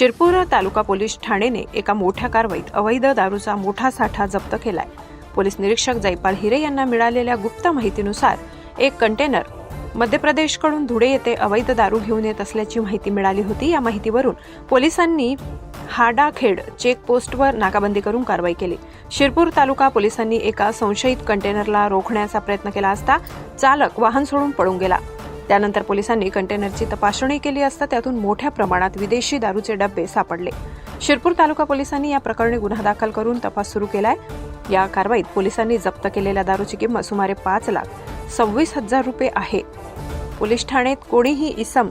शिरपूर तालुका police ठाणेने एका मोठ्या कारवाईत अवैध दारूचा मोठा साठा जप्त केलाय. पोलीस निरीक्षक जयपाल हिरे यांना मिळालेल्या गुप्त माहितीनुसार एक कंटेनर मध्य प्रदेशकडून धुळे येथे अवैध दारू घेऊन येत असल्याची माहिती मिळाली होती. या माहितीवरून पोलिसांनी हाडाखेड चेकपोस्टवर नाकाबंदी करून कारवाई केली. शिरपूर तालुका पोलिसांनी एका संशयित कंटेनरला रोखण्याचा प्रयत्न केला असता चालक वाहन सोडून पळून गेला. त्यानंतर पोलिसांनी कंटेनरची तपासणी केली असता त्यातून मोठ्या प्रमाणात विदेशी दारूचे डबे सापडले. शिरपूर तालुका पोलिसांनी या प्रकरणी गुन्हा दाखल करून तपास सुरू केलाय. या कारवाईत पोलिसांनी जप्त केलेल्या दारूची किंमत सुमारे पाच लाख सव्वीस हजार रुपये आहे. पोलीस ठाण्यात कोणीही इसम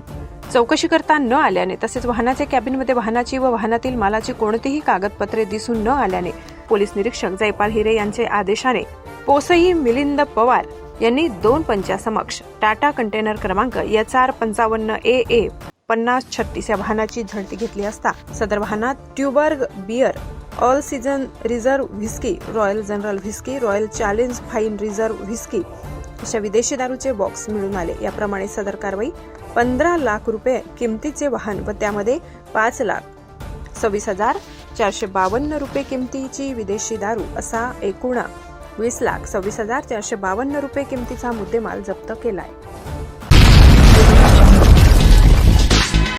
चौकशी करता न आल्याने तसेच वाहनाच्या कॅबिनमध्ये वाहनाची व वाहनातील मालाची कोणतीही कागदपत्रे दिसून न आल्याने पोलीस निरीक्षक जयपाल हिरे यांचे आदेशाने पोसई मिलिंद पवार यांनी दोन पंचासमक्ष टाटा कंटेनर क्रमांक एच आर पंचावन्न ए ए पन्नास छत्तीस या वाहनाची झडती घेतली असता सदर वाहनात Tuborg beer all season reserve whisky royal general whisky royal challenge fine reserve whisky अशा विदेशी दारूचे बॉक्स मिळून आले. याप्रमाणे सदर कारवाई पंधरा लाख रुपये किमतीचे वाहन व त्यामध्ये पाच लाख सव्वीस हजार चारशे बावन्न रुपये किमतीची विदेशी दारू असा एकूण वीस लाख सव्वीस हजार चारशे बावन्न रुपये किमतीचा मुद्देमाल जप्त केलाय.